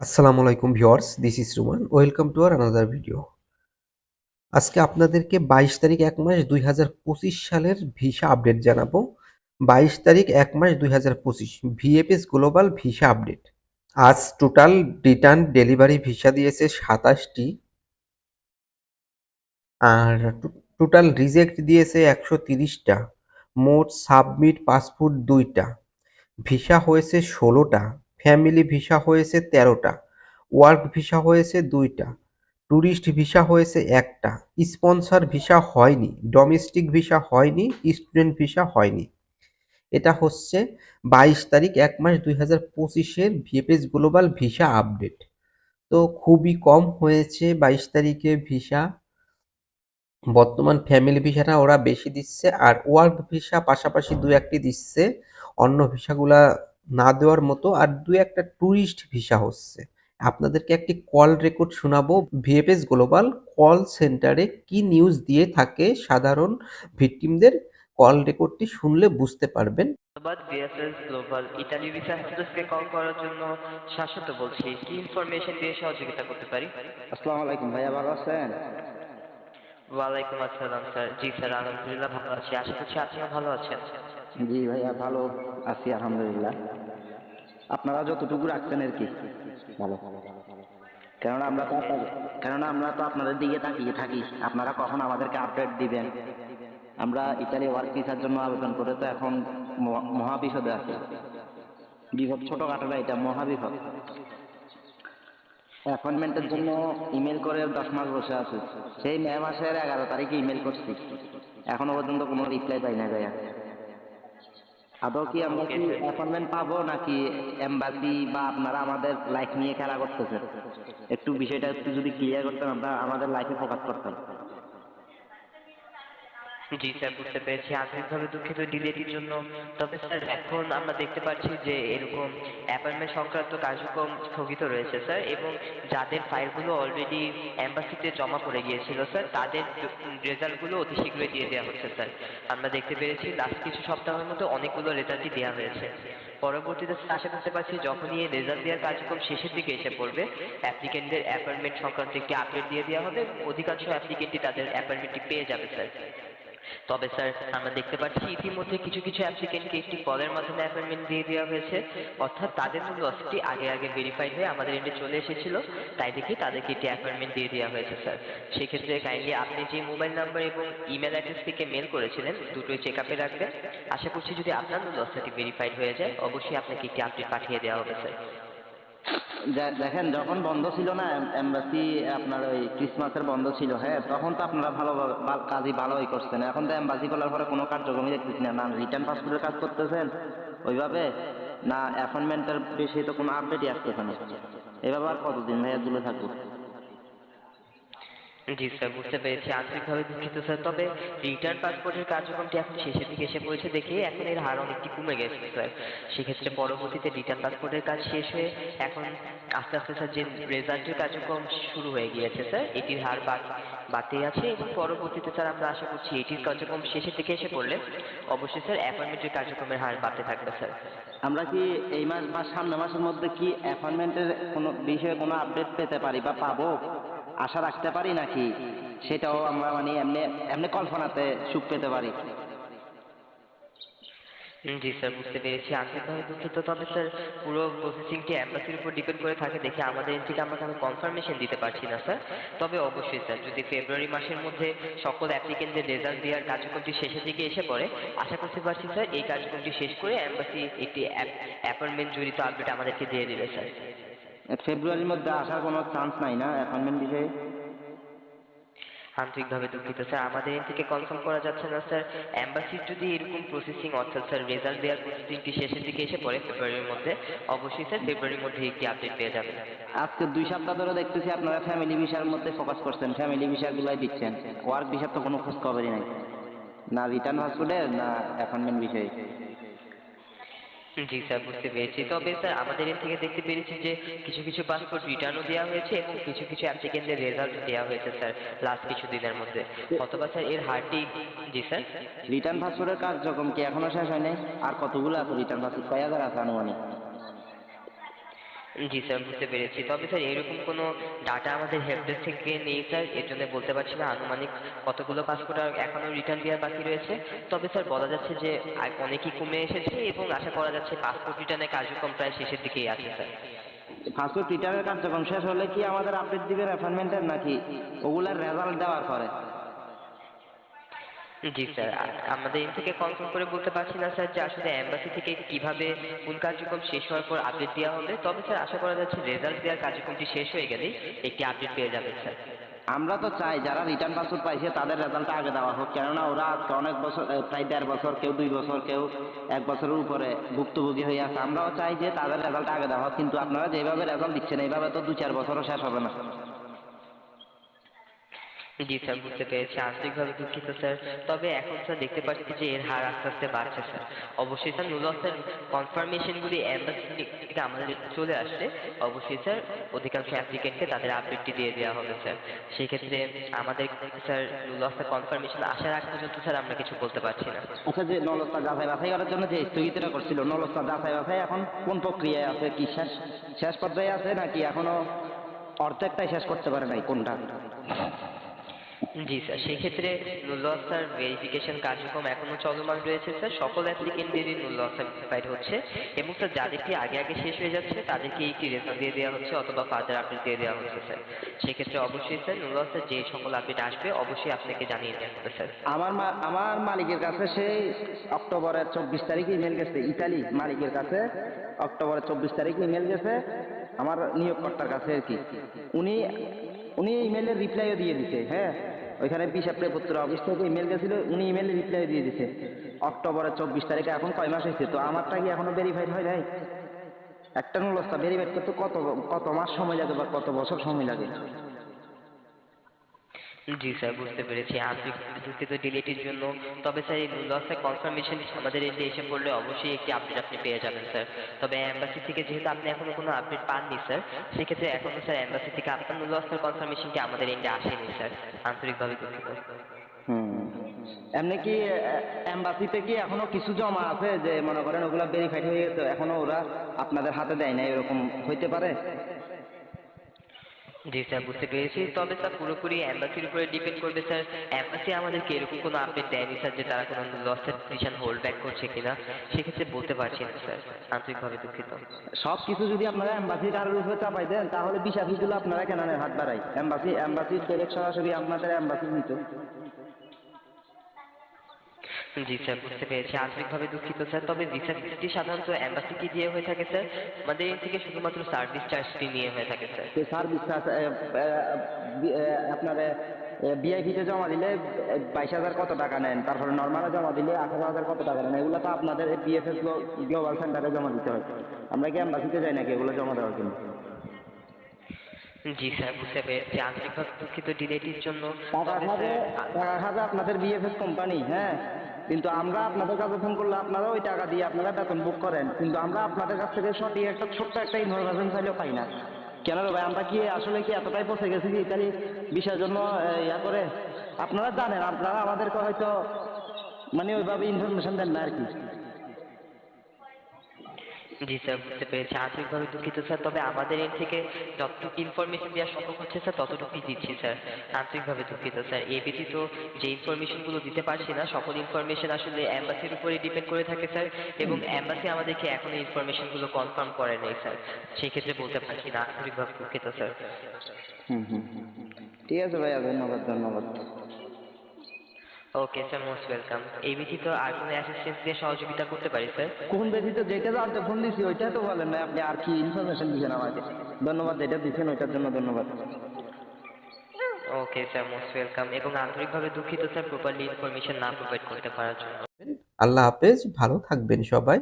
আসসালামু আলাইকুম viewers, this is Ruman. Welcome to R another video. আজকে আপনাদেরকে বাইশ তারিখ এক মাস দুই হাজার পঁচিশ সালের ভিসা আপডেট জানাব। বাইশ তারিখ এক মাস দুই হাজার পঁচিশ, ভিএফএস গ্লোবাল ভিসা আপডেট। আজ টোটাল রিটার্ন ডেলিভারি ভিসা দিয়েছে সাতাশটি। আর টোটাল রিজেক্ট দিয়েছে একশো তিরিশটা। মোট সাবমিট পাসপোর্ট দুইটা। ভিসা হয়েছে ষোলোটা। ফ্যামিলি ভিসা হয়েছে তেরোটা, ওয়ার্ক ভিসা হয়েছে দুইটা ট্যুরিস্ট ভিসা হয়েছে একটা, স্পন্সর ভিসা হয়নি, ডোমেস্টিক ভিসা হয়নি, স্টুডেন্ট ভিসা হয়নি। এটা হচ্ছে বাইশ তারিখ এক মাস দুই হাজার পঁচিশের ভিএফএস গ্লোবাল ভিসা আপডেট। তো খুবই কম হয়েছে বাইশ তারিখে ভিসা। বর্তমান ফ্যামিলি ভিসাটা ওরা বেশি দিচ্ছে আর ওয়ার্ক ভিসা পাশাপাশি দু একটি দিচ্ছে। অন্য ভিসাগুলা না দেওয়ার মতো আর দু একটা ট্যুরিস্ট ভিসা হচ্ছে। আপনাদেরকে একটি কল রেকর্ড শোনাবো। ভিএফএস গ্লোবাল কল সেন্টারে কি নিউজ দিয়ে থাকে সাধারণ ভিকটিমদের? কল রেকর্ডটি শুনলে বুঝতে পারবেন। ধন্যবাদ বিএসএস গ্লোবাল ইতালি ভিসা হেল্পডেস্কে কল করার জন্য শাশ্বত বলছি। কি ইনফরমেশন দিয়ে সহযোগিতা করতে পারি? আসসালামু আলাইকুম ভাইয়া ভালো আছেন? ওয়ালাইকুম আসসালাম স্যার। জি স্যার আলহামদুলিল্লাহ ভালো আছি। আশা করছি আপনিও ভালো আছেন। জি ভাইয়া, ভালো আছি, আলহামদুলিল্লাহ। আপনারা যতটুকু রাখছেন আর কি। ভালো। কেননা আমরা তো কেননা আমরা তো আপনাদের দিকে তাকিয়ে থাকি। আপনারা কখন আমাদেরকে আপডেট দিবেন? আমরা ইতালি ওয়ার্ক ভিসার জন্য আবেদন করে তো এখন মহাবিপদে আছি। বিপদ ছোটখাটো না, এটা মহাবিপদ। অ্যাপয়েন্টমেন্টের জন্য ইমেল করে দশ মাস বসে আছি। সেই মে মাসের এগারো তারিখে ইমেল করছি। এখনও পর্যন্ত কোনো রিপ্লাই পাই না ভাইয়া। আদৌ কি আমরা কি অ্যাপয়েন্টমেন্ট পাবো নাকি এমবাসি বা আপনারা আমাদের লাইফ নিয়ে খেলা করতেছেন? একটু বিষয়টা একটু যদি ক্লিয়ার করতেন আমরা আমাদের লাইফে ফোকাস করতাম। জি স্যার, বুঝতে পেরেছি। আন্তরিকভাবে দুঃখিত ডিলেটির জন্য। তবে স্যার, এখন আমরা দেখতে পাচ্ছি যে এরকম অ্যাপয়েন্টমেন্ট সংক্রান্ত কার্যক্রম স্থগিত রয়েছে, স্যার, এবং যাদের ফাইলগুলো অলরেডি অ্যাম্বাসিতে জমা পড়ে গিয়েছিল, স্যার, তাদের রেজাল্টগুলো অতি শীঘ্রই দিয়ে দেওয়া হচ্ছে, স্যার। আমরা দেখতে পেরেছি লাস্ট কিছু সপ্তাহের মধ্যে অনেকগুলো রেজাল্টই দেওয়া হয়েছে। পরবর্তীতে আশা করতে পারছি যখনই এই রেজাল্ট দেওয়ার কার্যক্রম শেষের দিকে এসে পড়বে অ্যাপ্লিকেন্টদের অ্যাপয়েন্টমেন্ট সংক্রান্ত একটি আপডেট দিয়ে দেওয়া হবে অধিকাংশ অ্যাপ্লিকেন্টই তাদের অ্যাপয়েন্টমেন্টটি পেয়ে যাবে, স্যার। তবে স্যার, আমরা দেখতে পাচ্ছি ইতিমধ্যে কিছু কিছু অ্যাপ্লিকেন্টকে একটি কলের মাধ্যমে অ্যাপয়েন্টমেন্ট দিয়ে দেওয়া হয়েছে। অর্থাৎ তাদের মূল আগে আগে ভেরিফাইড হয়ে আমাদের এন্ডে চলে এসেছিল। তাই দেখে তাদেরকে একটি অ্যাপয়েন্টমেন্ট দিয়ে দেওয়া হয়েছে, স্যার। সেক্ষেত্রে কাইন্ডলি আপনি যে মোবাইল নাম্বার এবং ইমেল অ্যাড্রেস থেকে মেল করেছিলেন, দুটোই চেক আপে রাখবেন। আশা করছি যদি আপনার লসটি ভেরিফাইড হয়ে যায়, অবশ্যই আপনাকে একটি আপডেট পাঠিয়ে দেওয়া হবে, স্যার। দেখেন, যখন বন্ধ ছিল না এমবাসি আপনার ওই ক্রিসমাসের বন্ধ ছিল হ্যাঁ তখন তো আপনারা ভালো কাজই ভালোই করছেন। এখন তো এম্বাসি খোলার পরে কোনো কার্যক্রমই দেখতেছি না। না রিটার্ন পাসপোর্টের কাজ করতেছেন, ওইভাবে, না অ্যাপয়েন্টমেন্টের বিষয়ে তো কোনো আপডেটই আসতেছে না। এভাবে আর কতদিন ভাইয়া দূরে থাকব? জি স্যার, বুঝতে পেরেছি। আন্তরিকভাবে দুঃখিত স্যার। তবে রিটার্ন পাসপোর্টের কার্যক্রমটি এখন শেষের দিকে এসে পড়েছে দেখে এখন এর হার অনেকটি কমে গেছে স্যার। সেক্ষেত্রে পরবর্তীতে রিটার্ন পাসপোর্টের কাজ শেষ হয়ে এখন আস্তে আস্তে স্যার যে রেজাল্টের কার্যক্রম শুরু হয়ে গিয়েছে স্যার, এটির হার বাড়- বাড়তেই আছে এবং পরবর্তীতে স্যার আমরা আশা করছি এটির কার্যক্রম শেষের দিকে এসে পড়লে অবশ্যই স্যার অ্যাপয়েন্টমেন্টের কার্যক্রমের হার বাড়তে থাকবে স্যার। আমরা কি এই মাস বা সামনের মাসের মধ্যে কি অ্যাপয়েন্টমেন্টের কোনো বিষয়ে কোনো আপডেট পেতে পারি বা পাবো? আশা রাখতে পারি নাকি? সেটাও আমরা মানে এমনি এমনি কল্পনাতে সুখ পেতে পারি। জি স্যার, বুঝতে পেরেছি। আন্তরিকভাবে দুঃখিত, তবে স্যার, পুরো প্রসেসিংটি অ্যাম্বাসির উপর ডিপেন্ড করে থাকে দেখে আমাদের এন থেকে আমরা কোনো কনফার্মেশন দিতে পারছি না, স্যার। তবে অবশ্যই, স্যার, যদি ফেব্রুয়ারি মাসের মধ্যে সকল অ্যাপ্লিকেন্টদের রেজাল্ট দেওয়ার কার্যক্রমটি শেষের দিকে এসে পড়ে, আশা করতে পারছি, স্যার, এই কার্যক্রমটি শেষ করে অ্যাম্বাসি একটি অ্যাপয়েন্টমেন্ট জড়িত আপডেট আমাদেরকে দিয়ে দেবে, স্যার। ফেব্রুয়ারির মধ্যে আসার কোনো চান্স নাই না অ্যাপয়েন্টমেন্ট বিষয়ে আন্তরিকভাবে দুঃখিত স্যার। আমাদের থেকে কনফার্ম করা যাচ্ছে না স্যার। অ্যাম্বাসির যদি এরকম প্রসেসিং অর্থাৎ স্যার রেজাল্ট দেওয়ার প্রসেসিংটি শেষের দিকে এসে পড়ে ফেব্রুয়ারির মধ্যে? অবশ্যই স্যার ফেব্রুয়ারির মধ্যে একটি আপডেট পেয়ে যাবেন। আজকে দুই সপ্তাহ ধরে দেখতেছি আপনারা ফ্যামিলি ভিসার মধ্যে ফোকাস করছেন ফ্যামিলি ভিসাগুলাই দিচ্ছেন। ওয়ার্ক ভিসার তো কোনো খোঁজ খবরই নাই। না রিটার্ন হসপিটাল না অ্যাপয়েন্টমেন্ট বিষয়ে। জি স্যার, বুঝতে পেরেছি। তবে স্যার, আমাদের এর থেকে দেখতে পেরেছি যে কিছু কিছু পাসপোর্ট রিটার্নও দেওয়া হয়েছে এবং কিছু কিছু অ্যাপ্লিকেন্টদের রেজাল্ট দেওয়া হয়েছে, স্যার লাস্ট কিছু দিনের মধ্যে। অথবা স্যার, এর হারটি জি, স্যার। রিটার্ন পাসপোর্টের কার্যক্রম কি এখনও শেষ হয় নাই আর কতগুলো আছে রিটার্ন পাসপোর্ট কয় হাজার আছে আনুমানিক? জি স্যার, বুঝতে পেরেছি। তবে স্যার, এরকম কোনো ডাটা আমাদের হেল্প ডেস্ক থেকে নেই স্যার, এর জন্য বলতে পারছি না আনুমানিক কতগুলো পাসপোর্ট আর এখনও রিটার্ন দেওয়ার বাকি রয়েছে। তবে স্যার, বলা যাচ্ছে যে অনেকই কমে এসেছে এবং আশা করা যাচ্ছে পাসপোর্ট রিটার্নের কার্যক্রম প্রায় শেষের দিকেই আছে স্যার। পাসপোর্ট রিটার্নের কার্যক্রম শেষ হলে কি আমাদের আপডেট দিবেন অ্যাপয়েন্টমেন্টের নাকি? ওগুলার রেজাল্ট দেওয়ার পরে। জি স্যার আমাদের থেকে কনফার্ম করে বলতে পারছি না স্যার যে আসলে এম্বাসি থেকে কীভাবে কোন কার্যক্রম শেষ হওয়ার পর আপডেট দেওয়া হবে। তবে স্যার, আশা করা যাচ্ছে রেজাল্ট দেওয়ার কার্যক্রমটি শেষ হয়ে গেলেই একটি আপডেট পেয়ে যাবেন স্যার। আমরা তো চাই যারা রিটার্ন পাসপোর্ট পাইছে তাদের রেজাল্টটা আগে দেওয়া হোক। কেননা ওরা আজকে অনেক বছর প্রায় দেড় বছর, কেউ দুই বছর, কেউ এক বছরের উপরে ভুক্তভোগী হয়ে আছে। আমরাও চাই যে তাদের রেজাল্ট আগে দেওয়া হোক। কিন্তু আপনারা যেভাবে রেজাল্ট দিচ্ছেন, এইভাবে তো দু চার বছরও শেষ হবে না। জি স্যার বুঝতে পেরেছি আন্তরিকভাবে দুঃখিত স্যার। তবে এখন স্যার দেখতে পাচ্ছি যে এর হার আস্তে আস্তে বাড়ছে স্যার। অবশ্যই স্যার নুলস স্যার কনফার্মেশনগুলি অ্যাম্বাসি থেকে আমাদের চলে আসছে। অবশ্যই স্যার, অধিকাংশ অ্যাপ্লিকেন্টকে তাদের আপডেটটি দিয়ে দেওয়া হবে স্যার। সেক্ষেত্রে আমাদের স্যার নুলসের কনফার্মেশন আসার আগ পর্যন্ত স্যার আমরা কিছু বলতে পারছি না। আচ্ছা যে নলস্তা যাচাই বাছাই করার জন্য যে স্থগিতটা করছিল নলস্তা যাচাই বাছাই এখন কোন প্রক্রিয়ায় আছে, কি শেষ শেষ পর্যায়ে আছে, নাকি এখনও অর্ধেকটাই শেষ করতে পারে নাই কোনটা? জি স্যার, সেক্ষেত্রে নুলস স্যার ভেরিফিকেশন কার্যক্রম এখনও চলমান রয়েছে স্যার। সকল অ্যাপ্লিকেন্টদেরই নুলস ভেরিফাইড হচ্ছে। এবং স্যার যাদেরটি আগে আগে শেষ হয়ে যাচ্ছে তাদেরকে একটি রেজাল্ট দিয়ে দেওয়া হচ্ছে অথবা ফার্দার আপডেট দিয়ে দেওয়া হচ্ছে স্যার। সেক্ষেত্রে অবশ্যই স্যার নুলস স্যার, যে সকল আপডেট আসবে, অবশ্যই আপনাকে জানিয়ে দেওয়া হবে স্যার। আমার আমার মালিকের কাছে সেই অক্টোবরের চব্বিশ তারিখে ইমেল গেছে, ইতালি মালিকের কাছে। অক্টোবরের চব্বিশ তারিখে ইমেল গেছে, আমার নিয়োগকর্তার কাছে আর কি। উনি উনি ইমেলের রিপ্লাইও দিয়ে দিছে হ্যাঁ। ওইখানে বিশাপ পুত্র অফিস থেকে ইমেল গেছিল উনি ইমেলে রিপ্লাই দিয়ে দিছে অক্টোবরের চব্বিশ তারিখে এখন কয় মাস হয়েছে? তো আমারটা কি এখনও ভেরিফাইড হয় নাই? একটা নলস্তা ভেরিফাইড করতে কত কত মাস সময় লাগে বা কত বছর সময় লাগে? জি স্যার, বুঝতে পেরেছি। আন্তরিক দুঃখিত ডিলেটির জন্য। তবে স্যার, এই লসের কনফার্মেশন আমাদের এতে এসে পড়লে অবশ্যই একটি আপডেট আপনি পেয়ে যাবেন, স্যার। তবে অ্যাম্বাসি থেকে যেহেতু আপনি এখনও কোনো আপডেট পাননি, স্যার, সেক্ষেত্রে এখনও, স্যার অ্যাম্বাসি থেকে আপনার লসের কনফার্মেশনটি আমাদের এন্ডে আসেনি, স্যার। আন্তরিকভাবে দুঃখিত। এমনি কি এম্বাসিতে কি এখনও কিছু জমা আছে? যে মনে করেন ওগুলা ভেরিফাইড হয়ে গেছে, এখনও ওরা আপনাদের হাতে দেয় না এরকম হইতে পারে? জি স্যার বুঝতে পেরেছি, তবে স্যার পুরোপুরি অ্যাম্বাসির উপরে ডিপেন্ড করবে স্যার। অ্যাম্বাসি আমাদেরকে এরকম কোনো আপডেট দেয়নি স্যার যে তারা কোনো লসের পিছন হোল্ড ব্যাক করছে কিনা, সেক্ষেত্রে বলতে পারছি না স্যার, আন্তরিকভাবে দুঃখিত। সব কিছু যদি আপনারা অ্যাম্বাসির কারোর উপরে চাপাই দেন, তাহলে বিষাভিগুলো আপনারা কেন নেন হাত বাড়াই? এম্বাসি অ্যাম্বাসির ডাইরেক্ট সরাসরি আপনাদের অ্যাম্বাসি নিত জি স্যার বুঝতে পেরেছি আন্তরিকভাবে দুঃখিত স্যার তবে ভিসা ভিসাটি সাধারণত অ্যাম্বাসিকে দিয়ে হয়ে থাকে স্যার আমাদের এর থেকে শুধুমাত্র সার্ভিস চার্জটি নিয়ে হয়ে থাকে স্যার সার্ভিস আপনার বিআইপিতে জমা দিলে বাইশ হাজার কত টাকা নেন? তারপরে নর্মালে জমা দিলে আঠারো হাজার কত টাকা নেন? এগুলো তো আপনাদের বিএফএস গ্লোবাল সেন্টারে জমা দিতে হয়। আমরা কি এম্বাসিতে যাই নাকি এগুলো জমা দেওয়ার জন্য? জি স্যার বুঝতে পেরেছি। আন্তরিকভাবে দুঃখিত ডিলেটির জন্য। টাকা খাবে আপনাদের বিএফএস কোম্পানি হ্যাঁ? কিন্তু আমরা আপনাদের কাছে ফোন করলে আপনারা ওই টাকা দিয়ে আপনারা বেতন বুক করেন। কিন্তু আমরা আপনাদের কাছ থেকে সঠিক একটা, ছোট্ট একটা ইনফরমেশন চাইলেও পাই না। কেন রে ভাই, আমরা কি আসলে কি এতটাই পৌঁছে গেছি যে ইতালি বিষয়ের জন্য ইয়া করে? আপনারা জানেন, আপনারা আমাদেরকে হয়তো মানে ওইভাবে ইনফরমেশন দেন না আর কি। জি স্যার, বুঝতে পেরেছি। আন্তরিকভাবে দুঃখিত, স্যার। তবে আমাদের এর থেকে যতটুকু ইনফরমেশন দেওয়া সম্ভব হচ্ছে, স্যার, ততটুকুই দিচ্ছি, স্যার। আন্তরিকভাবে দুঃখিত, স্যার। এ ব্যতীত যে ইনফরমেশনগুলো দিতে পারছি না, সকল ইনফরমেশন আসলে অ্যাম্বাসির উপরে ডিপেন্ড করে থাকে, স্যার। এবং অ্যাম্বাসি আমাদেরকে এখনও ইনফরমেশনগুলো কনফার্ম করে নেই, স্যার। সেক্ষেত্রে বলতে পারছি না। আন্তরিকভাবে দুঃখিত, স্যার। হুম হুম হুম। ঠিক আছে ভাইয়া, ধন্যবাদ ধন্যবাদ। ওকে স্যার মোস্ট ওয়েলকাম এই ব্যতীত আর কোনো অ্যাসিস্ট্যান্স দিয়ে সহযোগিতা করতে পারি স্যার কোন ব্যতীত যেটা জানতে ফোন দিছি ওইটা তো বলেন না আপনি আর কি ইনফরমেশন দিচ্ছেন আমাকে? ধন্যবাদ যেটা দিচ্ছেন ওইটার জন্য ধন্যবাদ। ওকে স্যার মোস্ট ওয়েলকাম এবং আন্তরিকভাবে দুঃখিত স্যার প্রপারলি ইনফরমেশন না প্রোভাইড করতে পারার জন্য। আল্লাহ হাফেজ ভালো থাকবেন সবাই।